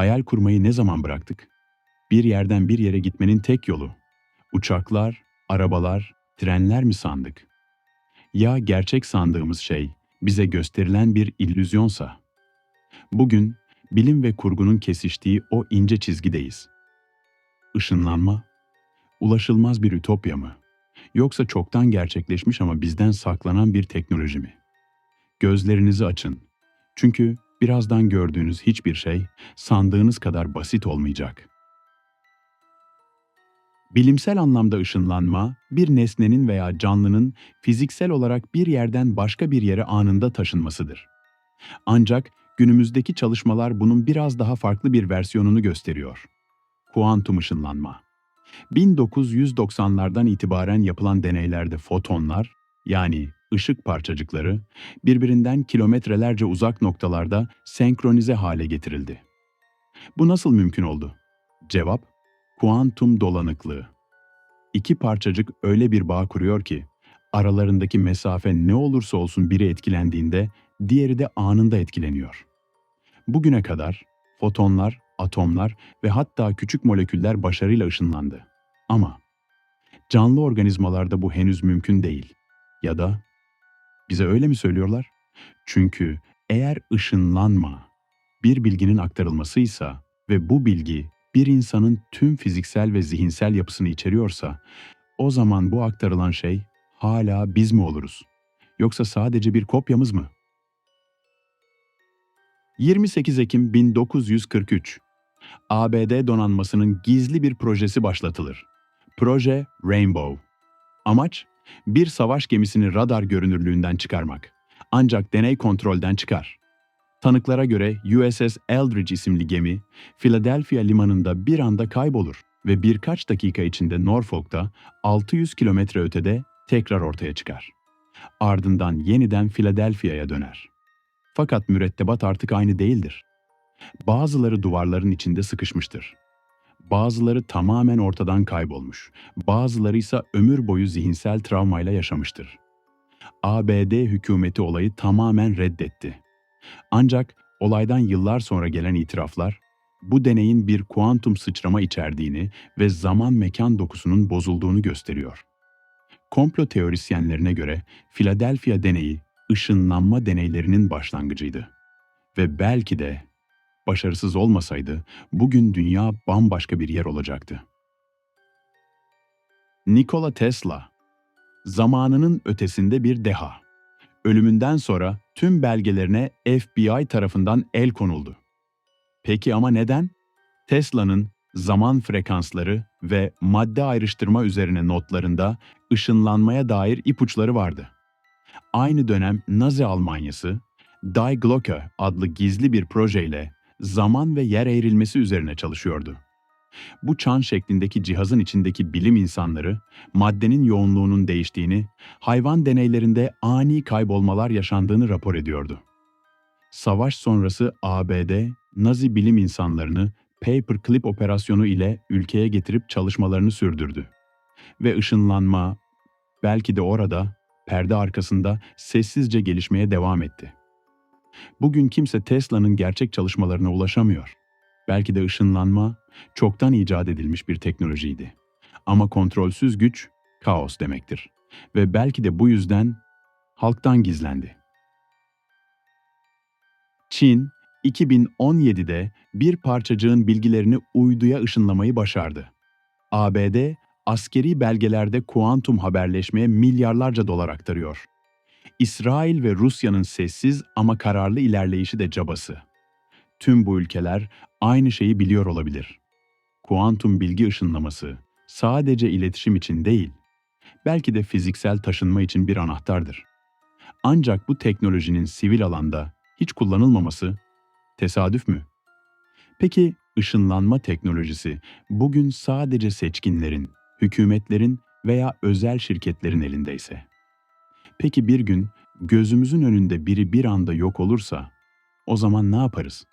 hayal kurmayı ne zaman bıraktık? Bir yerden bir yere gitmenin tek yolu. Uçaklar, arabalar, trenler mi sandık? Ya gerçek sandığımız şey bize gösterilen bir illüzyonsa? Bugün bilim ve kurgunun kesiştiği o ince çizgideyiz. Işınlanma, ulaşılmaz bir ütopya mı? Yoksa çoktan gerçekleşmiş ama bizden saklanan bir teknoloji mi? Gözlerinizi açın. Çünkü birazdan gördüğünüz hiçbir şey sandığınız kadar basit olmayacak. Bilimsel anlamda ışınlanma, bir nesnenin veya canlının fiziksel olarak bir yerden başka bir yere anında taşınmasıdır. Ancak günümüzdeki çalışmalar bunun biraz daha farklı bir versiyonunu gösteriyor. Kuantum ışınlanma. 1990'lardan itibaren yapılan deneylerde fotonlar, yani ışık parçacıkları, birbirinden kilometrelerce uzak noktalarda senkronize hale getirildi. Bu nasıl mümkün oldu? Cevap, kuantum dolanıklığı. İki parçacık öyle bir bağ kuruyor ki, aralarındaki mesafe ne olursa olsun biri etkilendiğinde diğeri de anında etkileniyor. Bugüne kadar fotonlar, atomlar ve hatta küçük moleküller başarıyla ışınlandı. Ama canlı organizmalarda bu henüz mümkün değil. Ya da bize öyle mi söylüyorlar? Çünkü eğer ışınlanma bir bilginin aktarılmasıysa ve bu bilgi bir insanın tüm fiziksel ve zihinsel yapısını içeriyorsa, o zaman bu aktarılan şey hala biz mi oluruz? Yoksa sadece bir kopyamız mı? 28 Ekim 1943 ABD donanmasının gizli bir projesi başlatılır. Proje Rainbow. Amaç, bir savaş gemisini radar görünürlüğünden çıkarmak. Ancak deney kontrolden çıkar. Tanıklara göre USS Eldridge isimli gemi, Philadelphia limanında bir anda kaybolur ve birkaç dakika içinde Norfolk'ta 600 kilometre ötede tekrar ortaya çıkar. Ardından yeniden Philadelphia'ya döner. Fakat mürettebat artık aynı değildir. Bazıları duvarların içinde sıkışmıştır. Bazıları tamamen ortadan kaybolmuş, bazıları ise ömür boyu zihinsel travmayla yaşamıştır. ABD hükümeti olayı tamamen reddetti. Ancak olaydan yıllar sonra gelen itiraflar, bu deneyin bir kuantum sıçrama içerdiğini ve zaman mekan dokusunun bozulduğunu gösteriyor. Komplo teorisyenlerine göre Philadelphia deneyi ışınlanma deneylerinin başlangıcıydı. Ve belki de başarısız olmasaydı bugün dünya bambaşka bir yer olacaktı. Nikola Tesla, zamanının ötesinde bir deha. Ölümünden sonra tüm belgelerine FBI tarafından el konuldu. Peki ama neden? Tesla'nın zaman frekansları ve madde ayrıştırma üzerine notlarında ışınlanmaya dair ipuçları vardı. Aynı dönem Nazi Almanyası, Die Glocke adlı gizli bir projeyle zaman ve yer eğrilmesi üzerine çalışıyordu. Bu çan şeklindeki cihazın içindeki bilim insanları, maddenin yoğunluğunun değiştiğini, hayvan deneylerinde ani kaybolmalar yaşandığını rapor ediyordu. Savaş sonrası ABD, Nazi bilim insanlarını Paperclip operasyonu ile ülkeye getirip çalışmalarını sürdürdü. Ve ışınlanma, belki de orada, perde arkasında sessizce gelişmeye devam etti. Bugün kimse Tesla'nın gerçek çalışmalarına ulaşamıyor. Belki de ışınlanma çoktan icat edilmiş bir teknolojiydi. Ama kontrolsüz güç kaos demektir. Ve belki de bu yüzden halktan gizlendi. Çin, 2017'de bir parçacığın bilgilerini uyduya ışınlamayı başardı. ABD, askeri belgelerde kuantum haberleşmeye milyarlarca dolar aktarıyor. İsrail ve Rusya'nın sessiz ama kararlı ilerleyişi de cabası. Tüm bu ülkeler aynı şeyi biliyor olabilir. Kuantum bilgi ışınlaması sadece iletişim için değil, belki de fiziksel taşınma için bir anahtardır. Ancak bu teknolojinin sivil alanda hiç kullanılmaması tesadüf mü? Peki ışınlanma teknolojisi bugün sadece seçkinlerin, hükümetlerin veya özel şirketlerin elindeyse? Peki bir gün gözümüzün önünde biri bir anda yok olursa o zaman ne yaparız?